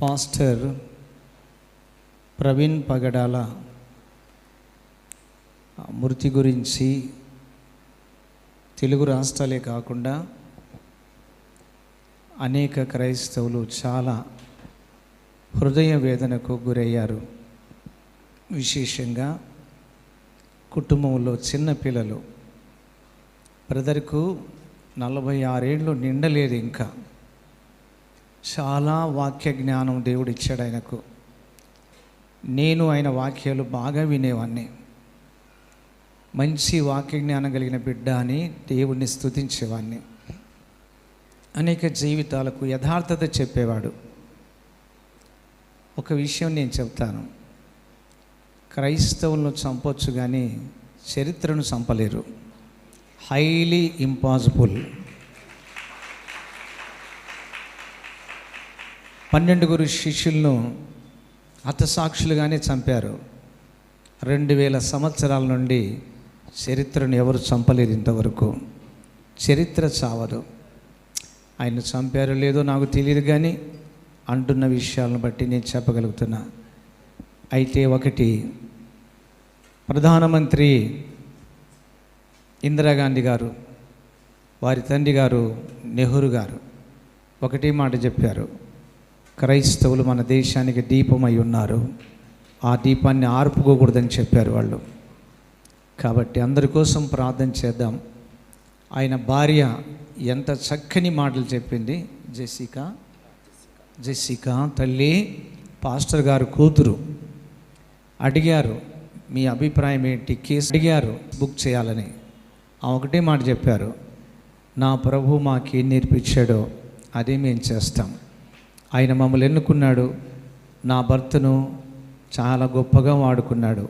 Pastor Praveen పగడాల మృతి గురించి తెలుగు రాష్ట్రాలే కాకుండా అనేక క్రైస్తవులు చాలా హృదయ వేదనకు గురయ్యారు. విశేషంగా కుటుంబంలో చిన్నపిల్లలు బ్రదర్కు నలభై ఆరేళ్ళు నిండలేదు ఇంకా. చాలా వాక్య జ్ఞానం దేవుడు ఇచ్చాడు ఆయనకు. నేను ఆయన వాక్యాలు బాగా వినేవాడిని మంచి వాక్య జ్ఞానం కలిగిన బిడ్డ అని దేవుడిని స్థుతించేవాడిని అనేక జీవితాలకు యథార్థత చెప్పేవాడు. ఒక విషయం నేను చెప్తాను. క్రైస్తవులను చంపొచ్చు కానీ చరిత్రను చంపలేరు. హైలీ ఇంపాసిబుల్ పన్నెండుగురు శిష్యులను హతసాక్షులుగానే చంపారు. రెండు వేల సంవత్సరాల నుండి చరిత్రను ఎవరు చంపలేదు ఇంతవరకు. చరిత్ర చావదు. ఆయన చంపారో లేదో నాకు తెలియదు కానీ అంటున్న విషయాలను బట్టి నేను చెప్పగలుగుతున్నా. అయితే ఒకటి ప్రధానమంత్రి ఇందిరాగాంధీ గారు వారి తండ్రి గారు నెహ్రూ గారు ఒకటే మాట చెప్పారు. క్రైస్తవులు మన దేశానికి దీపమై ఉన్నారు. ఆ దీపాన్ని ఆర్పుకోకూడదని చెప్పారు వాళ్ళు. కాబట్టి అందరి కోసం ప్రార్థన చేద్దాం. ఆయన భార్య ఎంత చక్కని మాటలు చెప్పింది. జెసికా జెసికా తల్లి పాస్టర్ గారు కూతురు అడిగారు మీ అభిప్రాయం ఏంటి? కేసు అడిగారు బుక్ చేయాలని. ఆ ఒకటే మాట చెప్పారు నా ప్రభు మాకేం నేర్పించాడో అదే మేము చేస్తాం. ఆయన మమ్మల్ని ఎన్నుకున్నాడు. నా భర్తను చాలా గొప్పగా వాడుకున్నాడు.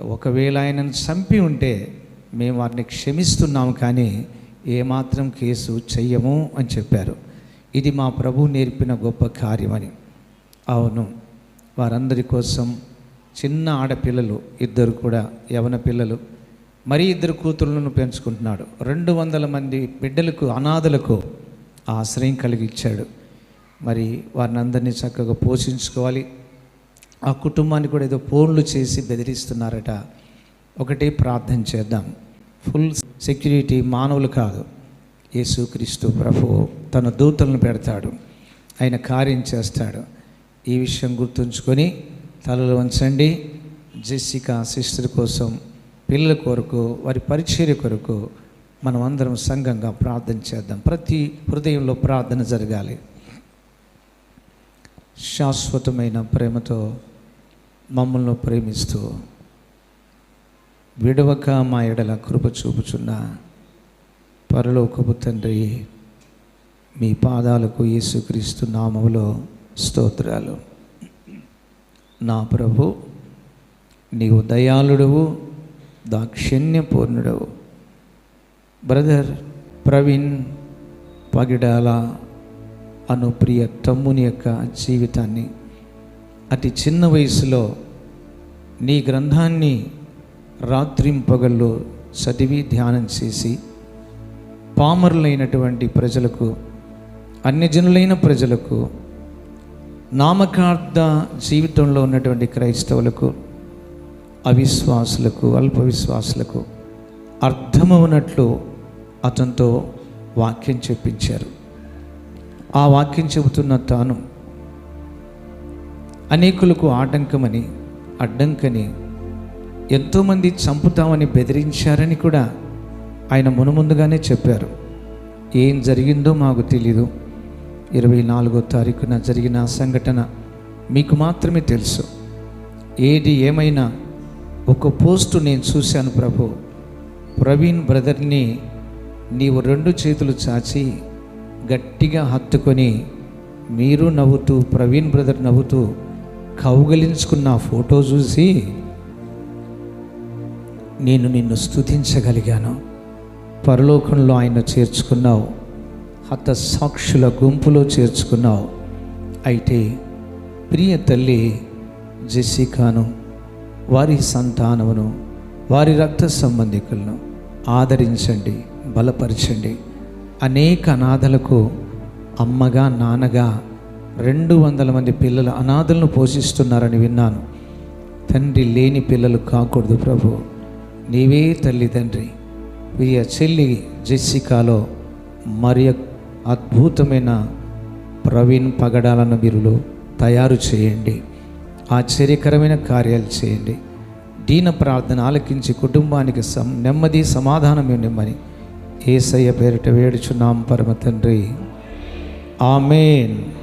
ఒకవేళ ఆయనను చంపి ఉంటే మేము వారిని క్షమిస్తున్నాము కానీ ఏమాత్రం కేసు చెయ్యము అని చెప్పారు. ఇది మా ప్రభు నేర్పిన గొప్ప కార్యమని. అవును వారందరి కోసం చిన్న ఆడపిల్లలు ఇద్దరు కూడా యవన పిల్లలు మరి ఇద్దరు కూతురులను పెంచుకుంటున్నాడు. రెండు వందల మంది బిడ్డలకు అనాథలకు ఆశ్రయం కలిగిచ్చాడు. మరి వారిని అందరినీ చక్కగా పోషించుకోవాలి. ఆ కుటుంబాన్ని కూడా ఏదో ఫోన్లు చేసి బెదిరిస్తున్నారట. ఒకటే ప్రార్థన చేద్దాం. ఫుల్ సెక్యూరిటీ మానవులు కాదు. యేసుక్రీస్తు ప్రభు తన దూతలను పెడతాడు. ఆయన కార్యం చేస్తాడు. ఈ విషయం గుర్తుంచుకొని తలలు వంచండి. జెస్సికా సిస్టర్ కోసం పిల్లల కొరకు వారి పరిచర్య కొరకు మనం అందరం సంఘంగా ప్రార్థన చేద్దాం. ప్రతి హృదయంలో ప్రార్థన జరగాలి. శాశ్వతమైన ప్రేమతో మమ్మల్ని ప్రేమిస్తూ విడవక మా ఎడల కృప చూపుచున్న పరలోకపు తండ్రి మీ పాదాలకు యేసుక్రీస్తు నామములో స్తోత్రాలు. నా ప్రభు నీవు దయాళుడవు దాక్షిణ్యపూర్ణుడవు. బ్రదర్ ప్రవీణ్ పగిడాల అను ప్రియ తమ్ముని యొక్క జీవితాన్ని. అతి చిన్న వయసులో నీ గ్రంథాన్ని రాత్రింపగళ్ళు చదివి ధ్యానం చేసి పామరులైనటువంటి ప్రజలకు అన్యజనులైన ప్రజలకు నామకార్థ జీవితంలో ఉన్నటువంటి క్రైస్తవులకు అవిశ్వాసులకు అల్ప విశ్వాసులకు అర్థమవునట్లు అతనితో వాక్యం చెప్పించారు. ఆ వాక్యం చెబుతున్న తాను. అనేకులకు ఆటంకమని అడ్డంకని ఎంతోమంది చంపుతామని బెదిరించారని కూడా ఆయన మునుముందుగానే చెప్పారు. ఏం జరిగిందో మాకు తెలీదు. ఇరవై నాలుగో తారీఖున జరిగిన సంఘటన మీకు మాత్రమే తెలుసు. ఏది ఏమైనా ఒక పోస్టు నేను చూశాను ప్రభు. ప్రవీణ్ బ్రదర్ని నీవు రెండు చేతులు చాచి గట్టిగా హత్తుకొని మీరు నవ్వుతూ ప్రవీణ్ బ్రదర్ నవ్వుతూ కౌగలించుకున్న ఫోటో చూసి నేను నిన్ను స్తుతించగలిగాను. పరలోకంలో ఆయన చేర్చుకున్నావు. హత సాక్షుల గుంపులో చేర్చుకున్నావు. అయితే ప్రియ తల్లి జెసికాను వారి సంతానమును వారి రక్త సంబంధికులను ఆదరించండి బలపరచండి. అనేక అనాథలకు అమ్మగా నాన్నగా రెండు వందల మంది పిల్లల అనాథలను పోషిస్తున్నారని విన్నాను. తండ్రి లేని పిల్లలు కాకూడదు ప్రభు. నీవే తల్లి తండ్రి. వీయ చెల్లి జెస్సికాలో మరి అద్భుతమైన ప్రవీణ్ పగడాలను మీరు తయారు చేయండి. ఆశ్చర్యకరమైన కార్యాలు చేయండి. దీన ప్రార్థన ఆలకించి కుటుంబానికి సం నెమ్మది సమాధానం నిమ్మని ఏసయ్య పేరిట వేడుచున్నాం పరమ తండ్రి ఆమెన్.